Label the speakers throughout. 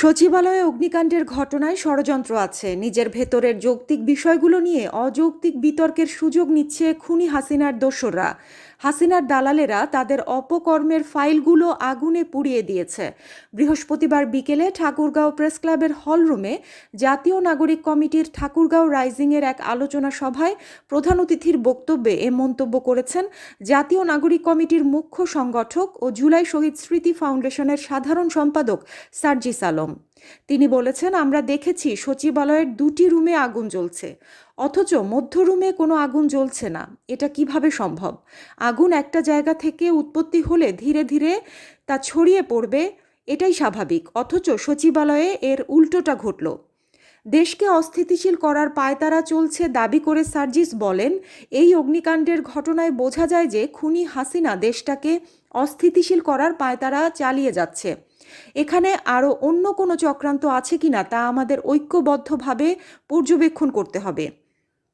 Speaker 1: সচিবালয়ে অগ্নিকাণ্ডের ঘটনায় ষড়যন্ত্র আছে। নিজের ভেতরের যৌক্তিক বিষয়গুলো নিয়ে অযৌক্তিক বিতর্কের সুযোগ নিচ্ছে খুনি হাসিনার দোসররা। হাসিনার দালালেরা তাদের অপকর্মের ফাইলগুলো আগুনে পুড়িয়ে দিয়েছে। বৃহস্পতিবার বিকেলে ঠাকুরগাঁও প্রেস ক্লাবের হলরুমে জাতীয় নাগরিক কমিটির ঠাকুরগাঁও রাইজিংয়ের এক আলোচনা সভায় প্রধান অতিথির বক্তব্যে এ মন্তব্য করেছেন জাতীয় নাগরিক কমিটির মুখ্য সংগঠক ও জুলাই শহীদ স্মৃতি ফাউন্ডেশনের সাধারণ সম্পাদক সার্জিস আলম। তিনি বলেছেন, আমরা দেখেছি সচিবালয়ের দুটি রুমে আগুন জ্বলছে। অথচ মধ্য রুমে কোনো আগুন জ্বলছে না। এটা কীভাবে সম্ভব? আগুন একটা জায়গা থেকে উৎপত্তি হলে ধীরে ধীরে তা ছড়িয়ে পড়বে। এটাই স্বাভাবিক। অথচ সচিবালয়ে এর উল্টোটা ঘটল। দেশকে অস্থিতিশীল করার পায়তারা চলছে দাবি করে সার্জিস বলেন, এই অগ্নিকাণ্ডের ঘটনায় বোঝা যায় যে খুনি হাসিনা দেশটাকে অস্থিতিশীল করার পায়তারা চালিয়ে যাচ্ছে। এখানে আরও অন্য কোনো চক্রান্ত আছে কিনা তা আমাদের ঐক্যবদ্ধভাবে পর্যবেক্ষণ করতে হবে।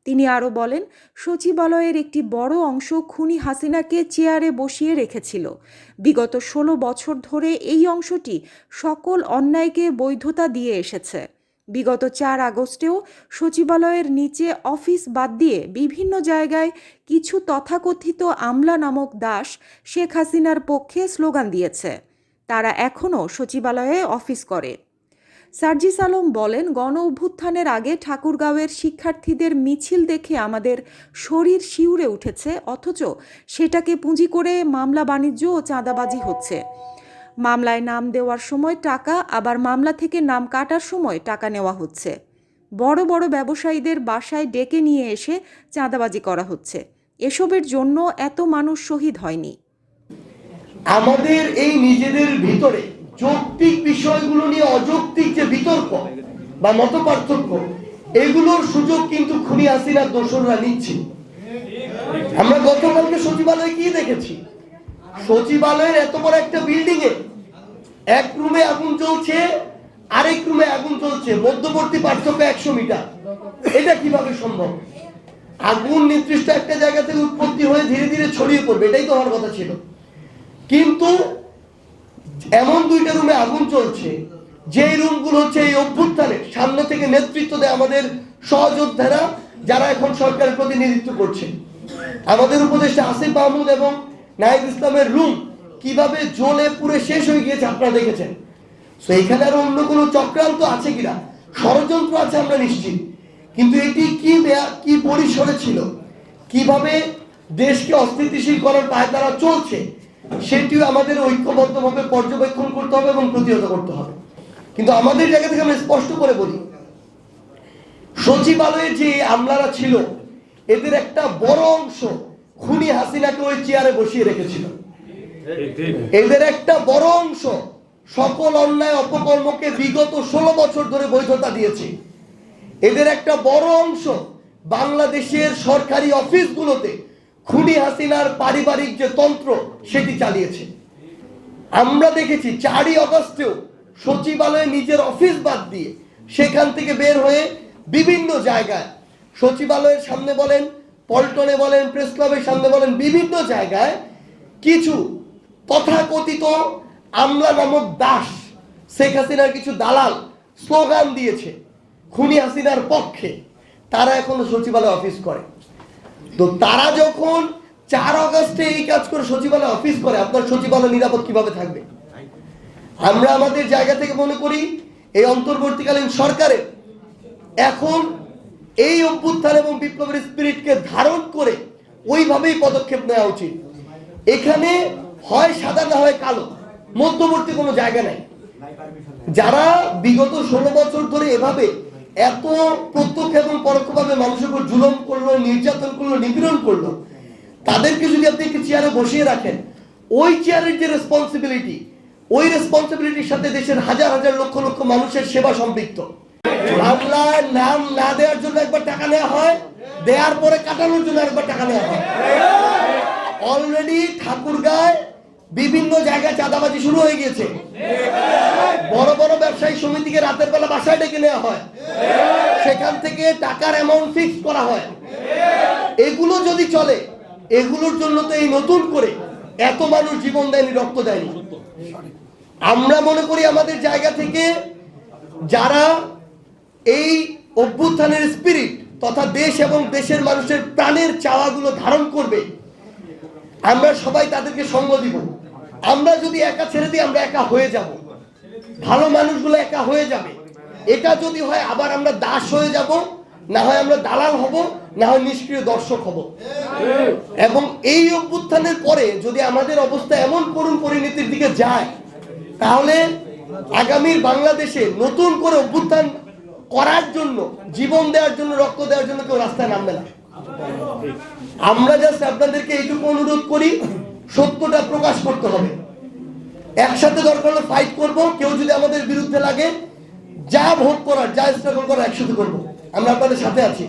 Speaker 1: তিনি আরও বলেন, সচিবালয়ের একটি বড় অংশ খুনি হাসিনাকে চেয়ারে বসিয়ে রেখেছিল। বিগত ষোলো বছর ধরে এই অংশটি সকল অন্যায়কে বৈধতা দিয়ে এসেছে। বিগত চার আগস্টেও সচিবালয়ের নিচে অফিস বাদ দিয়ে বিভিন্ন জায়গায় কিছু তথাকথিত আমলা নামক দাস শেখ হাসিনার পক্ষে স্লোগান দিয়েছে। তারা এখনও সচিবালয়ে অফিস করে। সার্জিস আলম বলেন, গণ অভ্যুত্থানের আগে ঠাকুরগাঁওয়ের শিক্ষার্থীদের মিছিল দেখে আমাদের শরীর শিউরে উঠেছে, অথচ সেটাকে পুঁজি করে মামলা বাণিজ্য ও চাঁদাবাজি হচ্ছে। মামলায় নাম দেওয়ার সময় টাকা, আবার মামলা থেকে নাম কাটার সময় টাকা নেওয়া হচ্ছে। বড় বড় ব্যবসায়ীদের বাসায় ডেকে নিয়ে এসে চাঁদাবাজি করা হচ্ছে। এসবের জন্য এত মানুষ শহীদ হয়নি।
Speaker 2: আমাদের এই নিজেদের ভিতরে যৌক্তিক বিষয়গুলো নিয়ে অযৌক্তিক যে বিতর্ক বা মত পার্থক্য এগুলোর সুযোগ কিন্তু খুনি হাসিনার দোসররা নিচ্ছে আমরা গতকালকে সচিবালয়ে কি দেখেছি? সচিবালয়ের এত বড় একটা বিল্ডিং এ এক রুমে আগুন চলছে আরেক রুমে আগুন চলছে মধ্যবর্তী পার্থক্য একশো মিটার। এটা কীভাবে সম্ভব? আগুন নির্দিষ্ট একটা জায়গা থেকে উৎপত্তি হয়ে ধীরে ধীরে ছড়িয়ে পড়বে, এটাই তো হওয়ার কথা ছিল। কিন্তু এমন দুইটা রুমে আগুন চলছে যে রুমগুলো হচ্ছে এই অভ্যুত্থানের, সামনে থেকে নেতৃত্ব দেয় আমাদের সহযোদ্ধারা, যারা এখন সরকারের প্রতিনিধিত্ব করছে। আমাদের উপদেষ্টা আসিফ মাহমুদ এবং নাহিদ ইসলামের রুম কীভাবে জ্বলে পুড়ে শেষ হয়ে গিয়েছে আপনারা দেখেছেন? তো এখানে আর অন্য কোনো চক্রান্ত আছে কিনা? ষড়যন্ত্র আছে আমরা নিশ্চিত। কিন্তু এটি কি কি পরিসরে ছিল? কীভাবে দেশকে অস্থিতিশীল করার পায় তারা চলছে? সেটিও আমাদের ঐক্যবদ্ধভাবে পর্যবেক্ষণ করতে হবে এবং প্রতিহত করতে হবে। কিন্তু আমাদের জায়গা থেকে আমরা স্পষ্ট করে বলি, সচিবালয়ে যে আমলারা ছিল, এদের একটা বড় অংশ খুনি হাসিনাকে ওই চেয়ারে বসিয়ে রেখেছিল। এদের একটা বড় অংশ সকল অন্যায় অপকর্মকে বিগত ষোলো বছর ধরে বৈধতা দিয়েছে। এদের একটা বড় অংশ বাংলাদেশের সরকারি অফিসগুলোতে খুনি হাসিনার পারিবারিক যে তন্ত্র সেটি চালিয়েছে। আমরা দেখেছি চারই অগস্টেও সচিবালয়ে নিজের অফিস বাদ দিয়ে সেখান থেকে বের হয়ে বিভিন্ন জায়গায় সচিবালয়ের সামনে বলেন পল্টনে বলেন প্রেস ক্লাবের সামনে বলেন, বিভিন্ন জায়গায় কিছু তথাকথিত আমলা নামক দাস শেখ হাসিনার কিছু দালাল স্লোগান দিয়েছে খুনি হাসিনার পক্ষে। তারা এখন সচিবালয় অফিস করে। তো তারা যখন চার অগস্টে এই কাজ করে সচিবালয় অফিস করে, আপনার সচিবালয় নিরাপদ কীভাবে থাকবে? আমরা আমাদের জায়গা থেকে মনে করি, এই অন্তর্বর্তীকালীন সরকারের এখন এই অভ্যুত্থান এবং বিপ্লবের স্পিরিটকে ধারণ করে ওইভাবেই পদক্ষেপ নেওয়া উচিত। এখানে হয় সাদা না হয় কালো, মধ্যবর্তী কোনো জায়গা নাই। যারা বিগত ষোলো বছর ধরে এভাবে এত প্রত্যক্ষ এবং পরোক্ষভাবে মানুষের উপর জুলম করল, নির্যাতন করল, নিপীড়ন করল, তাদেরকে যদি আপনি একটি চেয়ারে বসিয়ে রাখেন, ওই চেয়ারের যে রেসপন্সিবিলিটি ওই রেসপন্সিবিলিটির সাথে দেশের হাজার হাজার লক্ষ লক্ষ মানুষের সেবা সম্পৃক্ত। মামলায় নাম না দেওয়ার জন্য একবার টাকা নেওয়া হয়, দেওয়ার পরে কাটানোর জন্য একবার টাকা নেওয়া হয়। অলরেডি ঠাকুরগাঁয় বিভিন্ন জায়গায় চাঁদাবাজি শুরু হয়ে গিয়েছে। বড় বড় ব্যবসায়ী সমিতিকে রাতের বেলা বাসায় ডেকে নেওয়া হয়। সেখান থেকে টাকার অ্যামাউন্ট ফিক্স করা হয়। এগুলো যদি চলে, এগুলোর জন্য তো এই নতুন করে এত মানুষ জীবন দেয়নি, রক্ত দেয়নি। আমরা মনে করি আমাদের জায়গা থেকে যারা এই অভ্যুত্থানের স্পিরিট তথা দেশ এবং দেশের মানুষের প্রাণের চাওয়াগুলো ধারণ করবে। আমরা সবাই তাদেরকে সঙ্গ দিব। আমরা যদি একা ছেড়ে দিই, আমরা একা হয়ে যাব। ভালো মানুষগুলো একা হয়ে যাবে। এটা যদি হয়, আবার আমরা দাস হয়ে যাব, না হয় আমরা দালাল হব, না হয় নিষ্ক্রিয় দর্শক হব। এবং এই অভ্যুত্থানের পরে যদি আমাদের অবস্থা এমন করুণ পরিণতির দিকে যায়, তাহলে আগামীর বাংলাদেশে নতুন করে অভ্যুত্থান করার জন্য, জীবন দেওয়ার জন্য, রক্ত দেওয়ার জন্য কেউ রাস্তায় নামবে না। আমরা জাস্ট আপনাদেরকে এইটুকু অনুরোধ করি, সত্যটা প্রকাশ করতে হবে। একসাথে দরকার হলে ফাইট করব, কেউ যদি আমাদের বিরুদ্ধে লাগে, যা ভোট করার, যা স্ট্রাগল করার একসাথে করব। আমরা আপনাদের সাথে আছি।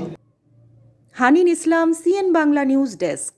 Speaker 1: Hanin Islam CN Bangla news desk